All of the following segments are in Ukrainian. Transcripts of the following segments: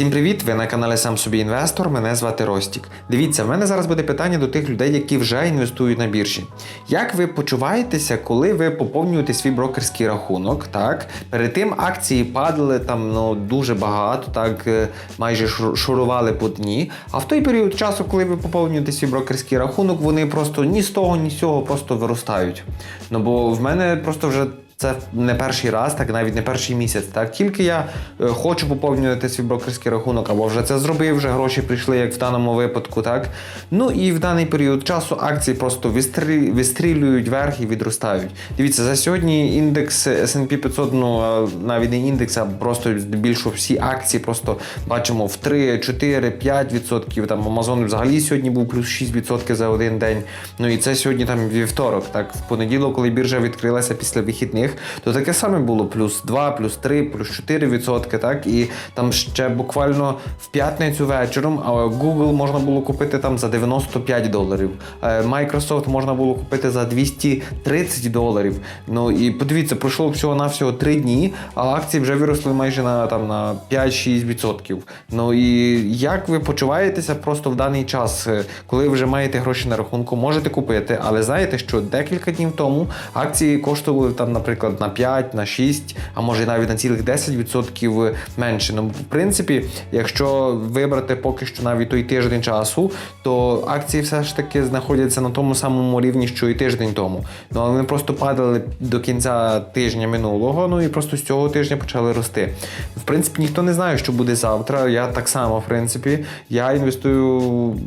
Всім привіт! Ви на каналі Сам собі інвестор. Мене звати Ростік. Дивіться, в мене зараз буде питання до тих людей, які вже інвестують на біржі. Як ви почуваєтеся, коли ви поповнюєте свій брокерський рахунок? Так перед тим акції падали там ну дуже багато, так е, майже шурували по дні. А в той період часу, коли ви поповнюєте свій брокерський рахунок, вони просто ні з того, ні з цього просто виростають. Ну бо в мене просто вже. Це не перший раз, так навіть не перший місяць. Так тільки я е, хочу поповнювати свій брокерський рахунок, або вже це зробив, вже гроші прийшли, як в даному випадку. Так ну і в даний період часу акції просто вистрі... вистрілюють вверх і відростають. Дивіться, за сьогодні індекс S&P 500, ну навіть не індекс, а просто здебільшого всі акції просто бачимо в 3, 4, 5 відсотків. Там Amazon взагалі сьогодні був плюс 6 відсотків за один день. Ну і це сьогодні там вівторок. Так в понеділок, коли біржа відкрилася після вихідних, то таке саме було: плюс 2, плюс 3, плюс 4 відсотки. Так і там ще буквально в п'ятницю вечором Google можна було купити там за 95 доларів. е, Microsoft можна було купити за 230 доларів. Ну і подивіться, пройшло всього навсього 3 дні, а акції вже виросли майже на там на 5-6 відсотків. Ну і як ви почуваєтеся просто в даний час, е, коли вже маєте гроші на рахунку, можете купити, але знаєте, що декілька днів тому акції коштували там, наприклад, на 5, на 6, а може навіть на цілих 10% менше. Ну, в принципі, якщо вибрати поки що навіть той тиждень часу, то акції все ж таки знаходяться на тому самому рівні, що і тиждень тому. Ну але вони просто падали до кінця тижня минулого, ну і просто з цього тижня почали рости. В принципі, ніхто не знає, що буде завтра. Я так само, в принципі, я інвестую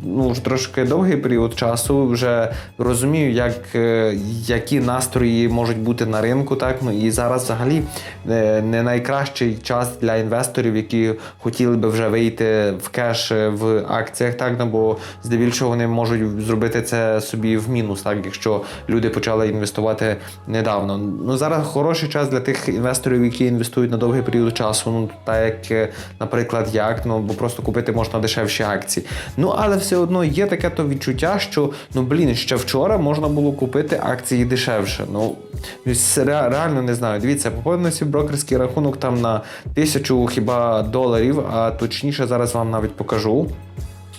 ну вже трошки довгий період часу, вже розумію, як, е, які настрої можуть бути на ринку. Так ну і зараз взагалі е, не найкращий час для інвесторів, які хотіли би вже вийти в кеш е, в акціях, так ну, бо здебільшого вони можуть зробити це собі в мінус, так якщо люди почали інвестувати недавно. Ну зараз хороший час для тих інвесторів, які інвестують на довгий період часу. Ну так як, е, наприклад, як ну бо просто купити можна дешевші акції. Ну але все одно є таке то відчуття, що ну блін, ще вчора можна було купити акції дешевше. Ну реально не знаю. Дивіться, поповнив свій брокерський рахунок там на тисячу хіба доларів, а точніше зараз вам навіть покажу.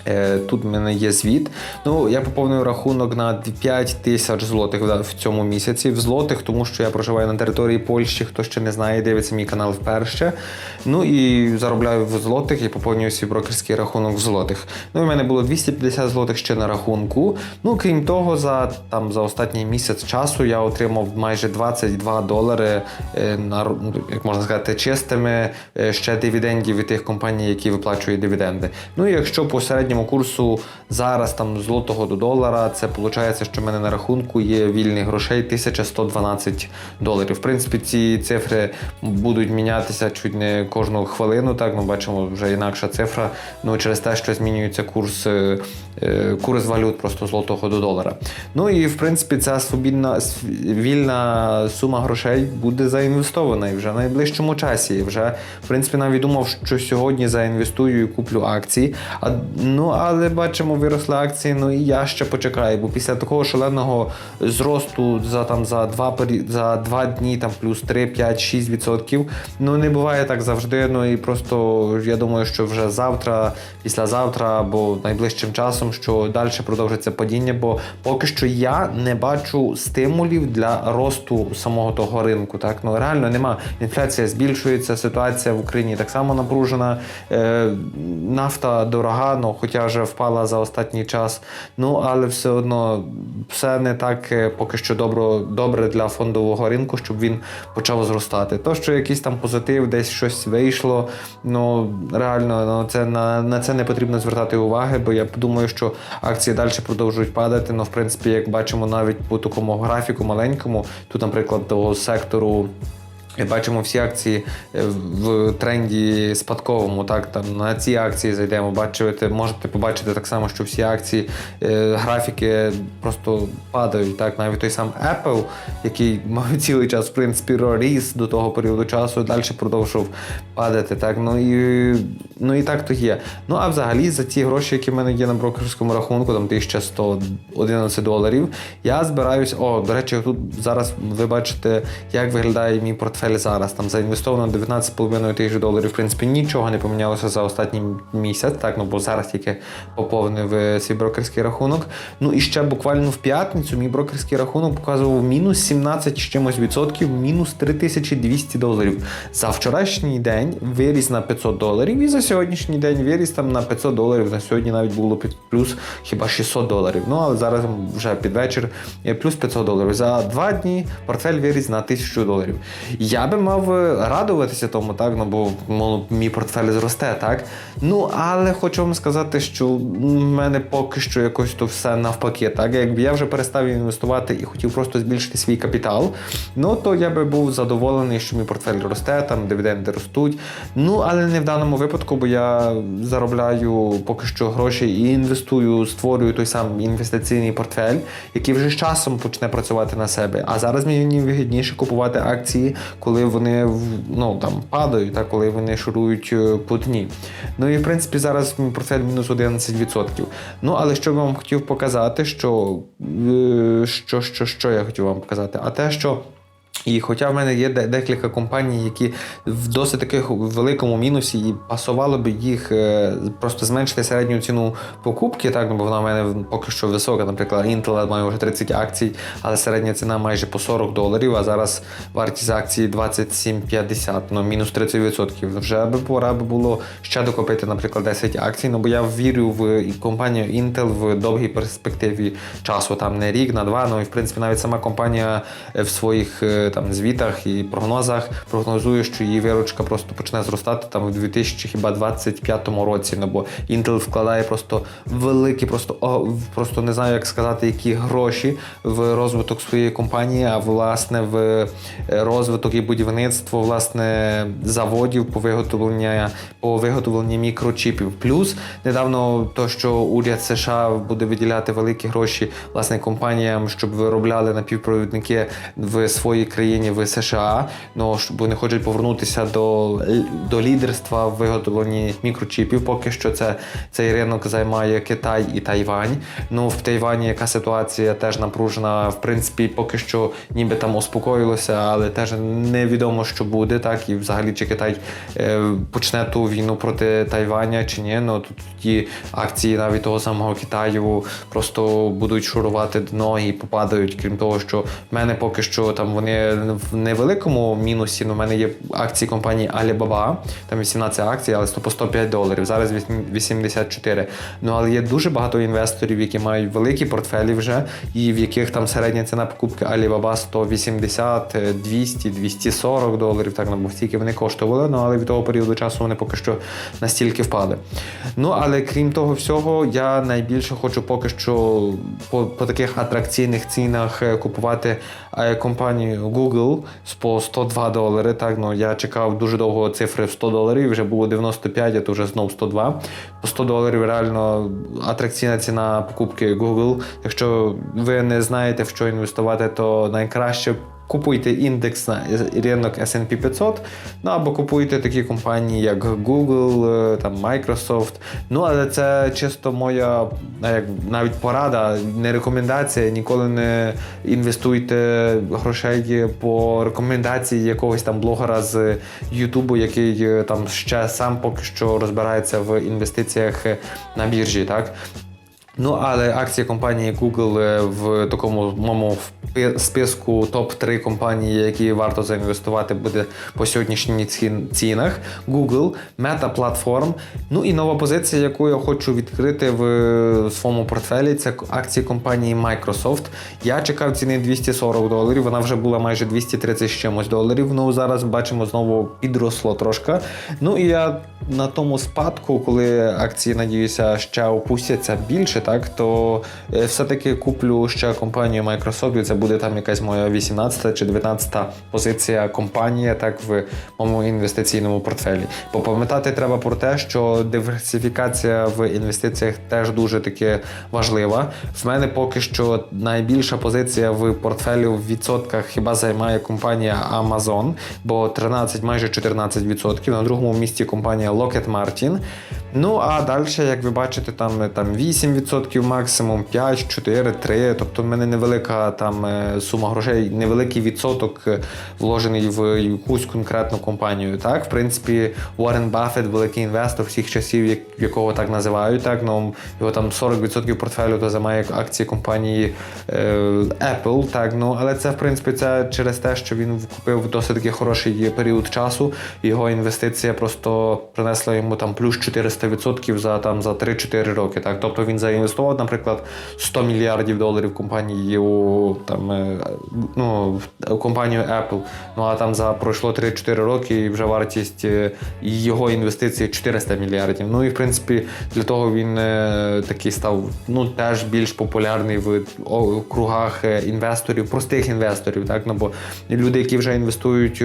Е, Тут в мене є звіт. Ну, я поповнив рахунок на 5 тисяч злотих в цьому місяці. В злотих, тому що я проживаю на території Польщі, хто ще не знає, дивиться мій канал вперше. Ну і заробляю в злотих і поповнюю свій брокерський рахунок в злотих. Ну, і в мене було 250 злотих ще на рахунку. Ну, крім того, за там за останній місяць часу я отримав майже 22 долари е, на ну, як можна сказати, чистими е, ще дивідендів від тих компаній, які виплачують дивіденди. Ну і якщо по середньому курсу зараз там злотого до долара, це виходить, що в мене на рахунку є вільних грошей 1112 доларів. В принципі, ці цифри будуть мінятися чуть не кожну хвилину. Так, ми бачимо вже інакша цифра. Ну через те, що змінюється курс, е, е, курс валют просто злотого до долара. Ну і в принципі, ця свобідна вільна сума грошей буде заінвестована і вже в найближчому часі. Вже в принципі навіть думав, що сьогодні заінвестую і куплю акції. А ну але бачимо, виросли акції. Ну і я ще почекаю, бо після такого шаленого зросту за там за два за два дні, там плюс 3, 5, 6 відсотків. Ну не буває так завжди. Ну і просто я думаю, що вже завтра, післязавтра або найближчим часом, що далі продовжиться падіння, бо поки що я не бачу стимулів для росту самого того ринку. Так ну реально нема. Інфляція збільшується, ситуація в Україні так само напружена. Е, нафта дорога, ну хоча вже впала за останній час. Ну але все одно все не так е, поки що добро, добре для фондового ринку, щоб він почав зростати. То, що якийсь там позитив, десь щось вийшло. Ну реально, ну це на, на це не потрібно звертати уваги, бо я думаю, що акції далі продовжують падати. Ну, в принципі, як бачимо, навіть по такому графіку маленькому, тут, наприклад, того сектору. Бачимо всі акції е, в тренді спадковому. Так там на ці акції зайдемо. Бачите, можете побачити так само, що всі акції е, графіки просто падають. Так, навіть той сам Apple, який мав цілий час в принципі ріс до того періоду часу, далі продовжував падати. Так, ну і ну і так то є. Ну а взагалі за ті гроші, які в мене є на брокерському рахунку, там 1111 доларів. Я збираюсь. О, до речі, тут зараз ви бачите, як виглядає мій портфель портфель зараз. Там заінвестовано 19,5 тисяч доларів. В принципі, нічого не помінялося за останній місяць, так, ну бо зараз тільки поповнив е, свій брокерський рахунок. Ну і ще буквально в п'ятницю мій брокерський рахунок показував мінус 17 з чимось відсотків, мінус 3200 доларів. За вчорашній день виріс на 500 доларів, і за сьогоднішній день виріс там на 500 доларів. На сьогодні навіть було під плюс хіба 600 доларів. Ну але зараз вже під вечір е, плюс 500 доларів. За два дні портфель виріс на 1000 доларів. Я би мав е, радуватися тому, так, ну бо мол, мій портфель зросте, так. Ну але хочу вам сказати, що в мене поки що якось то все навпаки. Так, якби я вже перестав інвестувати і хотів просто збільшити свій капітал, ну то я би був задоволений, що мій портфель росте, там дивіденди ростуть. Ну але не в даному випадку, бо я заробляю поки що гроші і інвестую, створюю той самий інвестиційний портфель, який вже з часом почне працювати на себе. А зараз мені вигідніше купувати акції, коли вони ну там падають, та коли вони шурують е, по дні. Ну і в принципі зараз портфель мінус 11%. Ну але що би вам хотів показати, що, е, що, що, що я хотів вам показати, а те, що. І хоча в мене є декілька компаній, які в досить таких великому мінусі, і пасувало би їх е, просто зменшити середню ціну покупки, так, ну, бо вона в мене поки що висока. Наприклад, Intel має вже 30 акцій, але середня ціна майже по 40 доларів, а зараз вартість акції 27,50, ну мінус 30%. Вже би пора би було ще докупити, наприклад, 10 акцій. Ну бо я вірю в компанію Intel в довгій перспективі часу, там не рік, на два. Ну і в принципі навіть сама компанія в своїх е, там звітах і прогнозах прогнозує, що її виручка просто почне зростати там в 2025 році. Ну бо Intel вкладає просто великі, просто о, просто не знаю, як сказати, які гроші в розвиток своєї компанії, а власне в е, розвиток і будівництво власне заводів по виготовленню по виготовленню мікрочіпів. Плюс недавно то, що уряд США буде виділяти великі гроші власне компаніям, щоб виробляли напівпровідники в своїй країні в США. Ну щоб вони хочуть повернутися до, до лідерства в виготовленні мікрочіпів. Поки що це цей ринок займає Китай і Тайвань. Ну в Тайвані яка ситуація теж напружена. В принципі, поки що ніби там успокоїлося, але теж невідомо, що буде, так і взагалі чи Китай е, почне ту війну проти Тайваня чи ні. Ну тут ті акції навіть того самого Китаю просто будуть шурувати дно і попадають. Крім того, що в мене поки що там вони в невеликому мінусі. Ну, в мене є акції компанії Alibaba, там 18 акцій, але по 105 доларів. Зараз 84. Ну але є дуже багато інвесторів, які мають великі портфелі вже, і в яких там середня ціна покупки Alibaba 180, е, 200, 240 доларів. Так ну, стільки вони коштували. Ну але від того періоду часу вони поки що настільки впали. Ну але крім того всього, я найбільше хочу поки що по, по таких атракційних цінах е, купувати е, компанію Google з по 102 долари. Так, ну я чекав дуже довго цифри в 100 доларів, вже було 95, а то вже знов 102. По 100 доларів реально атракційна ціна покупки Google. Якщо ви не знаєте в що інвестувати, то найкраще. Купуйте індекс на ринок S&P 500, ну або купуйте такі компанії, як Google, е, там Microsoft. Ну але це чисто моя як навіть порада, не рекомендація. Ніколи не інвестуйте грошей по рекомендації якогось там блогера з Ютубу, який е, там ще сам поки що розбирається в інвестиціях е, на біржі. Так Ну, але акції компанії Google е, в такому моєму списку топ-3 компанії, які варто заінвестувати, буде по сьогоднішніх цінах. Google, Meta Platform. Ну і нова позиція, яку я хочу відкрити в своєму портфелі, це акції компанії Microsoft. Я чекав ціни 240 доларів, вона вже була майже 230 з чимось доларів. Ну зараз бачимо знову підросло трошки. Ну і я на тому спадку, коли акції, надіюся, ще опустяться більше, так то е, все-таки куплю ще компанію Microsoft, і це буде там якась моя 18 чи 19 позиція компанії, так в моєму інвестиційному портфелі. Бо пам'ятати треба про те, що диверсифікація в інвестиціях теж дуже таки важлива. В мене поки що найбільша позиція в портфелі в відсотках хіба займає компанія Amazon, бо 13, майже 14%. На другому місці компанія Lockheed Martin. Ну а далі, як ви бачите, там, там 8% максимум, 5, 4, 3. Тобто в мене невелика там е, сума грошей, невеликий відсоток е, вложений в якусь конкретну компанію. Так, в принципі, Уоррен Баффет, великий інвестор всіх часів, як- якого так називають. Так, ну його там 40% портфелю то займає акції компанії е, Apple. Так, ну але це в принципі це через те, що він купив досить таки хороший період часу. Його інвестиція просто принесла йому там плюс 400% за там за 3-4 роки. Так, тобто він заінвестував, наприклад, 100 мільярдів доларів компанію там е, ну, компанію Apple. Ну а там за пройшло 3-4 роки і вже вартість е, його інвестицій 400 мільярдів. Ну і в принципі для того він е, такий став ну теж більш популярний в кругах інвесторів, простих інвесторів. Так, ну бо люди, які вже інвестують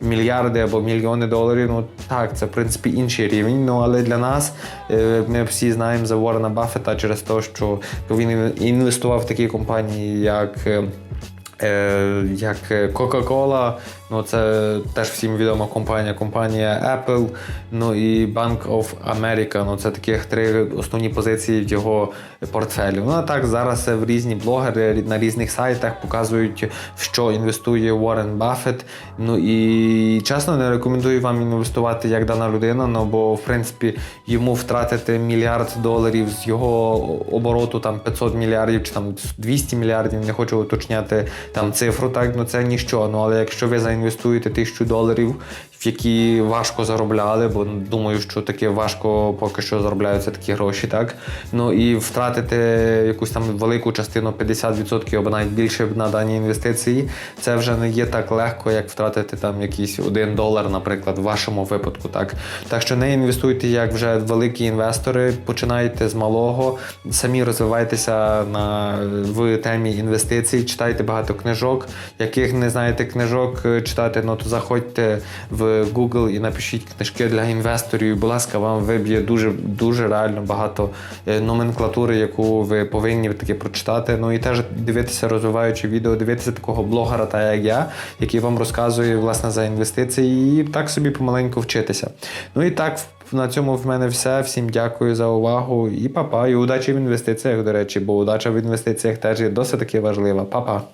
мільярди або мільйони доларів, ну так, це в принципі інший рівень. Ну але для нас е, ми всі знаємо за Уоррена Баффета через те, що він інвестував в такі компанії, як. Е, Е, як Coca-Cola, ну це теж всім відома компанія, компанія Apple, ну і Bank of America. Ну це таких три основні позиції в його портфелі. Ну а так зараз в різні блогери на різних сайтах показують, в що інвестує Уоррен Баффет. Ну і чесно не рекомендую вам інвестувати як дана людина, ну бо в принципі йому втратити мільярд доларів з його обороту там 500 мільярдів чи там 200 мільярдів, не хочу уточняти там цифру, так ну це ніщо. Ну але якщо ви заінвестуєте тисячу доларів, які важко заробляли, бо думаю, що таке важко поки що заробляються такі гроші, так ну і втратити якусь там велику частину 50% або навіть більше на дані інвестиції, це вже не є так легко, як втратити там якийсь один долар, наприклад, в вашому випадку. Так так що не інвестуйте як вже великі інвестори, починайте з малого, самі розвивайтеся на в темі інвестицій, читайте багато книжок. Яких не знаєте книжок е, читати, ну то заходьте в Google і напишіть книжки для інвесторів. Будь ласка, вам виб'є дуже дуже реально багато е, номенклатури, яку ви повинні таки прочитати. Ну і теж дивитися розвиваючи відео, дивитися такого блогера, та як я, який вам розказує власне за інвестиції, і так собі помаленьку вчитися. Ну і так. На цьому в мене все. Всім дякую за увагу і па-па. І удачі в інвестиціях, до речі, бо удача в інвестиціях теж є досить таки важлива. Па-па.